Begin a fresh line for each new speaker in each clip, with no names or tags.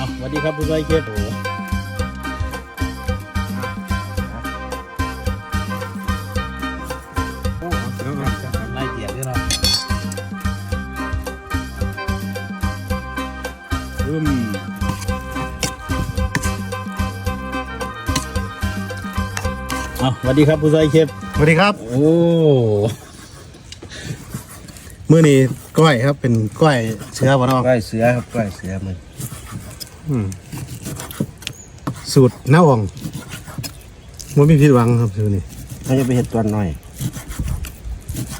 อะสวัสดีครับผู้ช่วยเคสโอ้ไล่เกียร์ด้วยเนาะ
อืม
อะสวัสดีครับผู้ช่วยเคส
สวัสดีครับ
โอ้
มื้อนี้ก้อยครับเป็นก้อยเชื้อบ่เนาะ
ก้อยเสือครับก้อยเสือมัน
อืม สูตรน้าอ่องมันไม่ผิดหวังครับสูตรนี้
เขาจะไปเห็ดตัวน้อย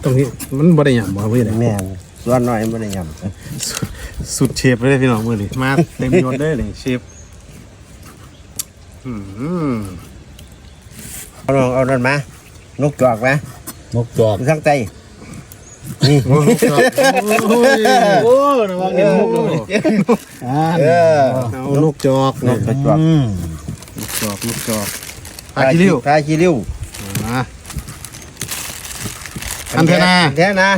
ตรงนี้มันบ่ได้หยังบ่ครับพี่ได้
แม่นตัวน้อยไม่ได้ย
สุดเชฟเลยพี่น้องมื้อนี้มาเต็มยศเลยนี่เชฟอืมำ
เอาลองเอานั่นมานกจอกนะ
นกจอก
อยู่ข้างใต้นี่
โอ้โหโอ้ย
โอ้ระวังเห็นมุกเลยอ่า
เออ
เอานกจอก
นกกระจอก
อืม
นกจอกนกจอกปลาคิริว
ปลาขี้ริ้ว
อะอันเทนา
อันเทนา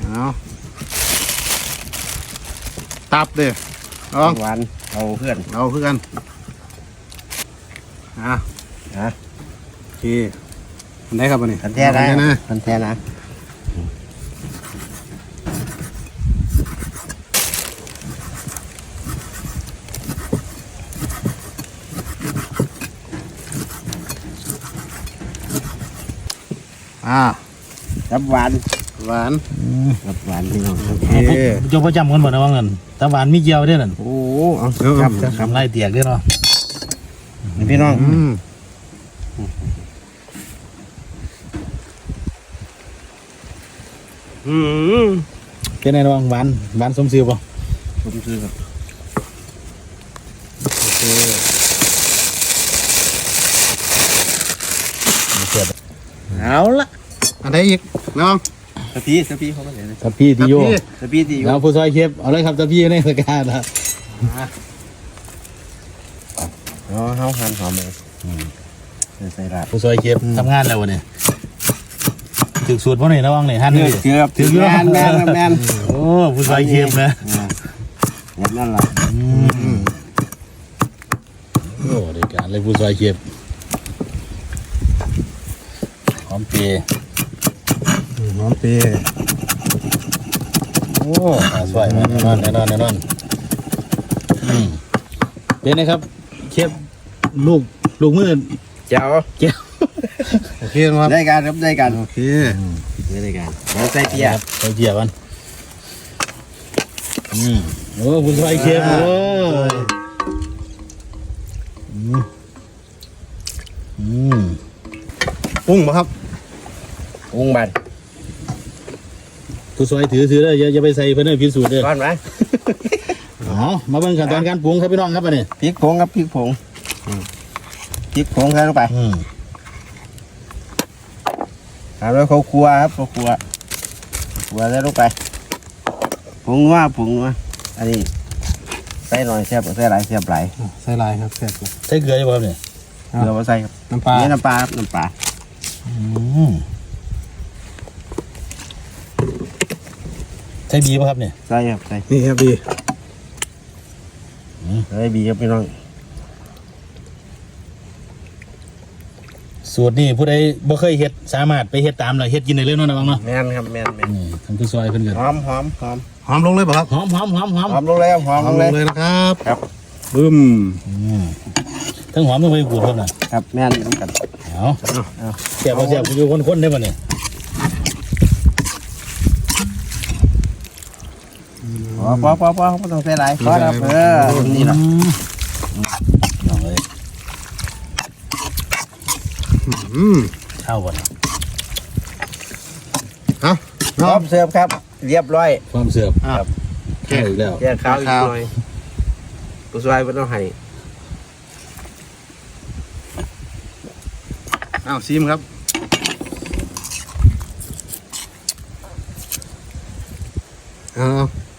เอาตับเด้อเอา
หวานเอาเพื่อน
เอาเพื่อนอะ
ฮะ
โอเคอันไหนครับอันนี้
อันเทนา
อันะ
อันเทนา
อ่า
รับหวาน
หวาน
รับหวานพี่น้องครับ
โอเค
จงประจำกันบ่นะว่าเงินตะหวานมีเกียวด้วยนั่น
โอ้เอา
เอาเอา
จำนะครับ
ทำไล่เตียกด้วยเนาะ
พี่น้อง
อืมอืม
เป็นไงระวังหวานหวานสมซื่อป่ะ
ผมซื้อครับ
โอเค
เกิดเอาละ
อัน ไหนอีกน้อง
สปีสปีเขาไม่เห็น
ตะพี่ที่โย
ครับพี่
สปีที่อยู่
แล้วผู้ช่วยเคสเอาเลยครับตะพี่ในสกาละ
อ๋อเฮาหั่นหอมเลยใส่ใส่ลาบ
ผู้ช่วยเคสทำงานแล้ววันนี้ถึกสูตรพ่อหน่อยระวังหน่อยฮัน
เกื
นี่
อบเกือบ
ถึงแล้ว
แมนแมนแมน
โอ้ผู้ช่วยเคสนะ
อย่างนั้นล่ะ
อืมโอ้เด็กการเลยผู้ช่วยเคสหอมเปรีย
อืมหอมเปรี้ยว
โอ้หาสวยมากแน่นอนแน่นอนแน่นอนอืมเป็นไงครับเคสลูกลูกมือ
เจ้า
เจ้า
โอเคนะครับ
ได้การครับได้การ
โอเค
ได้การเราใส่เปีย
ครับไปเจียกันอืมโอ้ผู้ช่วยเคสโอ้อืมอืม
ปรุงบ่ครับ
อุ้งบัน
ผู้ช่วยถือถือเลยอย่าอย่าไปใส่เพื่อนให้พิสูจน์เด้อ
ก้อนไหม
อ๋อมาเบิ่งขั้นตอนการปรุงครับพี่น้องครับอันนี้
พริกผงครับพริกผงพริกผงใส่ลงไป
อืม
ตามด้วยข้าวคั่วครับข้าวคั่วคั่วใส่ลงไปผงนัวผงนัวอันนี้ใส่หน่อยแซ่บใส่หลายแซ่บหลาย
ใส่ลายครับแซ่บเลย
ใส่เกลืออยู่บ่ครับเนี่ย
ครับ
เกลือมาใส่ครับ
น้ำปลา
นี่น้ำปลาครับน้ำปลา
อืม ใส่บีป่ะครับเนี่ย
ใส่ครับใส่
นี่ครับดี
ใส่บีครับพี่น้อง
สูตรนี่ผู้ใดบ่เคยเฮ็ดสามารถไปเฮ็ดตามเลยเฮ็ดกินได้เลยเนาะนะบังเนาะ
แม่นครับแม่นแม่น
อืมทำผู้ช่วยเพิ่นก็
หอมหอมหอม
หอมลงเลยป่ะครับ
หอมหอมหอมหอม
หอมลงเลยครับหอม
ห
ล
อม
ง
ล
เลย
งเลยนะครับ
ครับ
บึ้ม
อืมทั้งหอมทั้งใบกูดครับน่ะ
ครับแม่นน้ำกัน
เอา
เอา
เสียบบ่เสียบอยู่คนๆได้บ่เนี่ย
พอพอพอพอไม่ต้องใส่หลายพอแล้วเออนี่แหละ
อืมน้องเอ้ย
อืม
เข้าบ่เนี่ย
เอา
พร้อมเสิร์ฟครับ เรียบร้อย
ความเสียบ
ครับ
แค่อีกแล้ว
แยกข้าวอีกหน่อยผู้ช่วยไม่ต้องให้
เอาซิมครับเอา
อื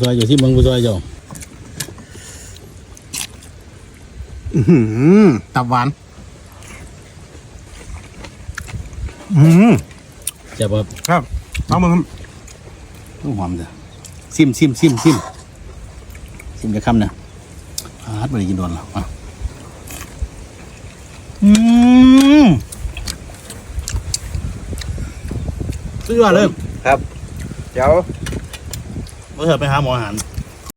เอาผู้ช่วยอยู่ที่เมืองผู้ช่วยเจ้า
อื้อหือตับหวาน อืม
เสียบครับ
ครับเอามึง
ต้องหอมเด้อซิมซิมซิมซิมซิมจะคำเนี่ยอาร์ตไม่ได้กินโดนหรอกอะอืมสุดยอดเลย
เดี๋ยว
เราเถิดไปหาหมออาหาร